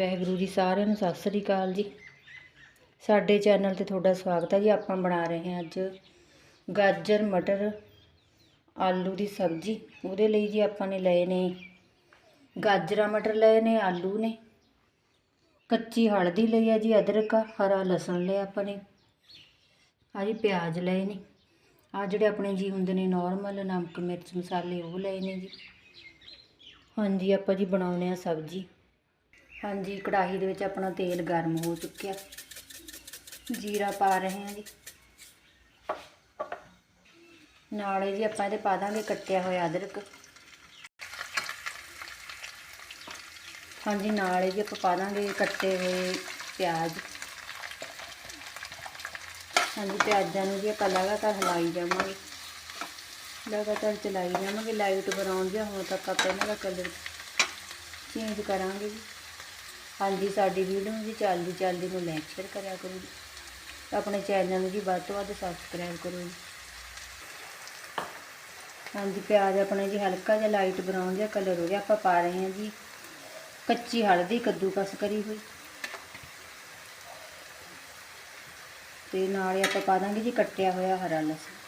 ਵਾਹਿਗੁਰੂ ਜੀ ਸਾਰਿਆਂ ਨੂੰ ਸਤਿ ਸ੍ਰੀ ਅਕਾਲ ਜੀ। ਸਾਡੇ ਚੈਨਲ ਤੇ ਤੁਹਾਡਾ ਸਵਾਗਤ ਹੈ ਜੀ। ਆਪਾਂ ਬਣਾ ਰਹੇ ਹਾਂ ਅੱਜ ਗਾਜਰ, ਮਟਰ, ਆਲੂ ਦੀ ਸਬਜ਼ੀ। ਉਹਦੇ ਲਈ ਜੀ ਆਪਾਂ ਨੇ ਲਏ ਨੇ ਗਾਜਰਾਂ, ਮਟਰ ਲਏ ਨੇ, ਆਲੂ ਨੇ। ਕੱਚੀ ਹਲਦੀ ਲਈ ਹੈ ਜੀ ਅਦਰਕ, ਹਰਾ ਲਸਣ ਲਿਆ ਆਪਾਂ ਨੇ। ਆ ਜੀ ਪਿਆਜ਼ ਲਏ ਨੇ। ਆ ਜਿਹੜੇ ਆਪਣੇ ਜੀ ਹੁੰਦੇ ਨੇ ਨਾਰਮਲ ਨਮਕ, ਮਿਰਚ, ਮਸਾਲੇ, ਉਹ ਲਏ ਨੇ ਜੀ। ਹਾਂਜੀ, ਆਪਾਂ ਜੀ ਬਣਾਉਨੇ ਆ ਸਬਜ਼ੀ। ਹਾਂਜੀ, ਕੜਾਹੀ ਦੇ ਵਿੱਚ ਆਪਣਾ ਤੇਲ ਗਰਮ ਹੋ ਚੁੱਕਿਆ। ਜੀਰਾ ਪਾ ਰਹੇ ਹਾਂ ਜੀ। ਨਾਲੇ ਜੀ ਆਪਾਂ ਇਹਦੇ ਪਾ ਦਾਂਗੇ ਕੱਟਿਆ ਹੋਇਆ ਅਦਰਕ। ਹਾਂਜੀ, ਨਾਲੇ ਜੀ ਆਪਾਂ ਪਾ ਦਾਂਗੇ ਕੱਟੇ ਹੋਏ ਪਿਆਜ਼। ਹਾਂਜੀ, ਪਿਆਜ਼ਾਂ ਨੂੰ ਜੀ ਆਪਾਂ ਲਗਾਤਾਰ ਹਿਲਾਈ ਜਾਵਾਂਗੇ। ਲਗਾਤਾਰ ਚਲਾਈ ਜਾਵਾਂਗੇ, ਲਾਈਟ ਬਰਾਊਨ ਜਿਹਾ ਹੋਣ ਤੱਕ ਆਪਾਂ ਇਹਨਾਂ ਦਾ ਕਲਰ ਚੇਂਜ ਕਰਾਂਗੇ ਜੀ। ਹਾਂਜੀ, ਸਾਡੀ ਵੀਡੀਓ ਨੂੰ ਜੀ ਚੱਲਦੀ ਚੱਲਦੀ ਨੂੰ ਲਾਈਕ ਸ਼ੇਅਰ ਕਰਿਆ ਕਰੋ ਜੀ। ਆਪਣੇ ਚੈਨਲ ਨੂੰ ਜੀ ਵੱਧ ਤੋਂ ਵੱਧ ਸਬਸਕ੍ਰਾਈਬ ਕਰੋ ਜੀ। ਹਾਂਜੀ, ਪਿਆਜ਼ ਆਪਣੇ ਜੀ ਹਲਕਾ ਜਿਹਾ ਲਾਈਟ ਬਰਾਊਨ ਜਿਹਾ ਕਲਰ ਹੋ ਗਿਆ, ਆਪਾਂ ਪਾ ਰਹੇ ਹਾਂ ਜੀ। ਕੱਚੀ ਹਲਦੀ, ਕੱਦੂਕਸ ਕਰੀ ਹੋਈ। ਤੇ ਨਾਲੇ ਆਪਾਂ ਪਾ ਦਾਂਗੇ ਜੀ ਕੱਟਿਆ ਹੋਇਆ ਹਰਾ ਲਸਣ।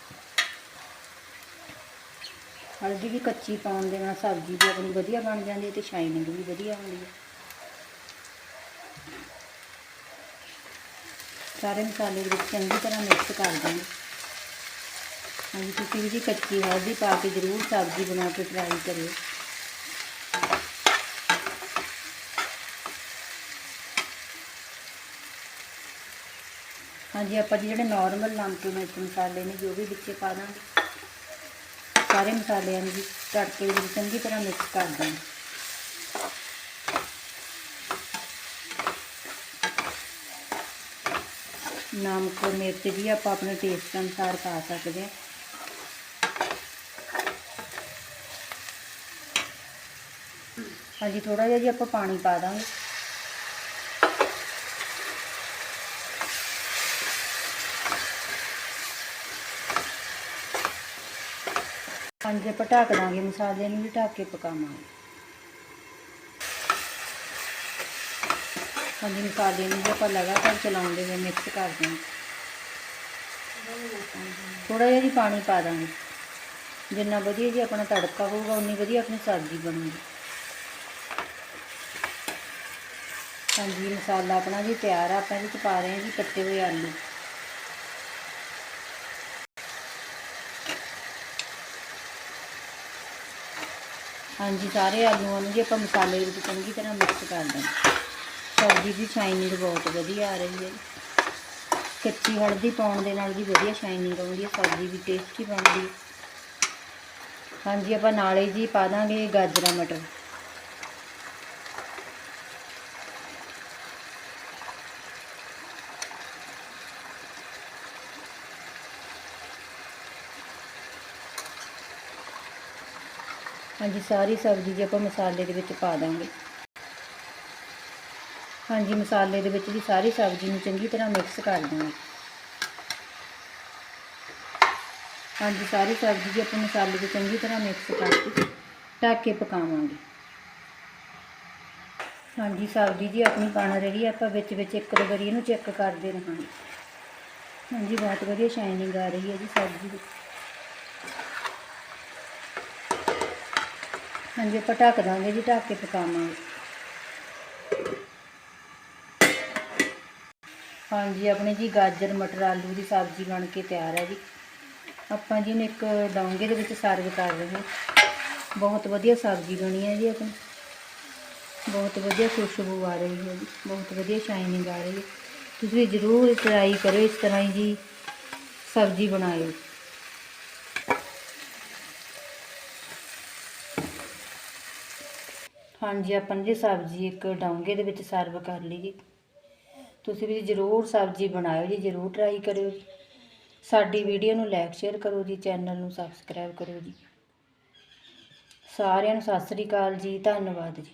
ਹਲਦੀ ਵੀ ਕੱਚੀ ਪਾਉਣ ਦੇ ਨਾਲ ਸਬਜ਼ੀ ਵੀ ਆਪਣੀ ਵਧੀਆ ਬਣ ਜਾਂਦੀ ਹੈ ਤੇ ਸ਼ਾਈਨਿੰਗ ਵੀ ਵਧੀਆ ਹੁੰਦੀ ਹੈ। ਸਾਰੇ ਮਸਾਲੇ ਦੇ ਵਿੱਚ ਚੰਗੀ ਤਰ੍ਹਾਂ ਮਿਕਸ ਕਰ ਦਾਂਗੇ ਹਾਂਜੀ, ਤੁਸੀਂ ਵੀ ਜੀ ਕੱਚੀ ਹਲਦੀ ਪਾ ਕੇ ਜ਼ਰੂਰ ਸਬਜ਼ੀ ਬਣਾ ਕੇ ਟਰਾਈ ਕਰਿਓ। ਹਾਂਜੀ, ਆਪਾਂ ਜੀ ਜਿਹੜੇ ਨਾਰਮਲ ਨਮਕ ਮਿਰਚ ਮਸਾਲੇ ਨੇ, ਜੋ ਵੀ ਵਿੱਚ ਪਾ ਦਾਂਗੇ ਸਾਰੇ ਮਸਾਲਿਆਂ ਨੂੰ ਜੀ ਤੜਕੇ ਦੇ ਵਿੱਚ ਚੰਗੀ ਤਰ੍ਹਾਂ ਮਿਕਸ ਕਰ ਦਾਂਗੇ ਨਮਕ, ਮਿਰਚ ਜੀ ਆਪਾਂ ਆਪਣੇ ਟੇਸਟ ਅਨੁਸਾਰ ਪਾ ਸਕਦੇ ਹਾਂ। ਹਾਂਜੀ ਥੋੜਾ ਜਿਹਾ ਜੀ ਆਪਾਂ ਪਾਣੀ ਪਾ ਦਾਂਗੇ। ਹਾਂਜੀ, ਆਪਾਂ ਢੱਕ ਦਾਂਗੇ ਮਸਾਲੇ ਨੂੰ ਵੀ ਢੱਕ ਕੇ ਪਕਾਵਾਂਗੇ। ਹਾਂਜੀ ਮਸਾਲੇ ਨੂੰ ਵੀ ਆਪਾਂ ਲਗਾਤਾਰ ਚਲਾਉਂਦੇ ਹੋਏ ਮਿਕਸ ਕਰਦੇ ਹਾਂ। ਥੋੜਾ ਜਿਹਾ ਜੀ ਪਾਣੀ ਪਾ ਦਾਂਗੇ। ਜਿੰਨਾ ਵਧੀਆ ਜੀ ਆਪਣਾ ਤੜਕਾ ਹੋਊਗਾ, ਉਨੀ ਵਧੀਆ ਆਪਣੀ ਸਬਜ਼ੀ ਬਣੂਗੀ। ਹਾਂਜੀ, ਮਸਾਲਾ ਆਪਣਾ ਜੀ ਤਿਆਰ ਆ, ਆਪਾਂ ਇਹਦੇ ਵਿੱਚ ਪਾ ਰਹੇ ਹਾਂ ਜੀ ਕੱਟੇ ਹੋਏ ਆਲੂ। ਹਾਂਜੀ, ਸਾਰੇ ਆਲੂਆਂ ਨੂੰ ਜੀ ਆਪਾਂ ਮਸਾਲੇ ਦੇ ਵਿੱਚ ਚੰਗੀ ਤਰ੍ਹਾਂ ਮਿਕਸ ਕਰ ਦਾਂਗੇ ਸਬਜ਼ੀ ਦੀ ਸ਼ਾਈਨਿੰਗ ਬਹੁਤ ਵਧੀਆ ਆ ਰਹੀ ਹੈ। ਕੱਚੀ ਹਲਦੀ ਪਾਉਣ ਦੇ ਨਾਲ ਵੀ ਵਧੀਆ ਸ਼ਾਈਨਿੰਗ ਆਉਂਦੀ ਹੈ ਸਬਜ਼ੀ ਵੀ ਟੇਸਟੀ ਬਣਦੀ ਹਾਂਜੀ, ਆਪਾਂ ਨਾਲੇ ਜੀ ਪਾ ਦਾਂਗੇ ਗਾਜਰਾ, ਮਟਰ। ਹਾਂਜੀ, ਸਾਰੀ ਸਬਜ਼ੀ ਜੀ ਆਪਾਂ ਮਸਾਲੇ ਦੇ ਵਿੱਚ ਪਾ ਦਾਂਗੇ। ਹਾਂਜੀ, ਮਸਾਲੇ ਦੇ ਵਿੱਚ ਵੀ ਸਾਰੀ ਸਬਜ਼ੀ ਨੂੰ ਚੰਗੀ ਤਰ੍ਹਾਂ ਮਿਕਸ ਕਰ ਦਾਂਗੇ ਹਾਂਜੀ, ਸਾਰੀ ਸਬਜ਼ੀ ਜੀ ਆਪਾਂ ਮਸਾਲੇ ਦੇ ਚੰਗੀ ਤਰ੍ਹਾਂ ਮਿਕਸ ਕਰਕੇ ਢੱਕ ਕੇ ਪਕਾਵਾਂਗੇ। ਹਾਂਜੀ, ਸਬਜ਼ੀ ਜੀ ਆਪਣੀ ਬਣ ਰਹੀ ਹੈ, ਆਪਾਂ ਵਿੱਚ ਵਿੱਚ ਇੱਕ ਦੋ ਵਾਰੀ ਇਹਨੂੰ ਚੈੱਕ ਕਰਦੇ ਰਹਾਂਗੇ। ਹਾਂਜੀ, ਬਹੁਤ ਵਧੀਆ ਸ਼ਾਈਨਿੰਗ ਆ ਰਹੀ ਹੈ ਜੀ ਸਬਜ਼ੀ ਦੀ। ਹਾਂਜੀ, ਆਪਾਂ ਢੱਕ ਦਾਂਗੇ ਜੀ, ਢੱਕ ਕੇ ਪਕਾਵਾਂਗੇ। ਹਾਂਜੀ, ਆਪਣੇ ਜੀ ਗਾਜਰ, ਮਟਰ, ਆਲੂ ਦੀ ਸਬਜ਼ੀ ਬਣ ਕੇ ਤਿਆਰ ਹੈ ਜੀ। ਆਪਾਂ ਜੀ ਨੇ ਇੱਕ ਡੋਂਗੇ ਦੇ ਵਿੱਚ ਸਰਵ ਕਰ ਰਹੇ ਹਾਂ। ਬਹੁਤ ਵਧੀਆ ਸਬਜ਼ੀ ਬਣੀ ਹੈ ਜੀ ਆਪਣੀ। ਬਹੁਤ ਵਧੀਆ ਖੁਸ਼ਬੂ ਆ ਰਹੀ ਹੈ ਜੀ। ਬਹੁਤ ਵਧੀਆ ਸ਼ਾਈਨਿੰਗ ਆ ਰਹੀ ਹੈ। ਤੁਸੀਂ ਜ਼ਰੂਰ ਟਰਾਈ ਕਰਿਓ ਇਸ ਤਰ੍ਹਾਂ ਹੀ ਜੀ ਸਬਜ਼ੀ ਬਣਾਇਓ। ਹਾਂਜੀ, ਆਪਾਂ ਜੀ ਸਬਜ਼ੀ ਇੱਕ ਡੋਂਗੇ ਦੇ ਵਿੱਚ ਸਰਵ ਕਰ ਲਈ ਜੀ। ਤੁਸੀਂ ਵੀ ਜ਼ਰੂਰ ਸਬਜ਼ੀ ਬਣਾਇਓ ਜੀ, ਜ਼ਰੂਰ ਟਰਾਈ ਕਰਿਓ ਜੀ। ਸਾਡੀ ਵੀਡੀਓ ਨੂੰ ਲਾਈਕ ਸ਼ੇਅਰ ਕਰੋ ਜੀ ਚੈਨਲ ਨੂੰ ਸਬਸਕ੍ਰਾਈਬ ਕਰੋ ਜੀ। ਸਾਰਿਆਂ ਨੂੰ ਸਤਿ ਸ੍ਰੀ ਅਕਾਲ ਜੀ, ਧੰਨਵਾਦ ਜੀ।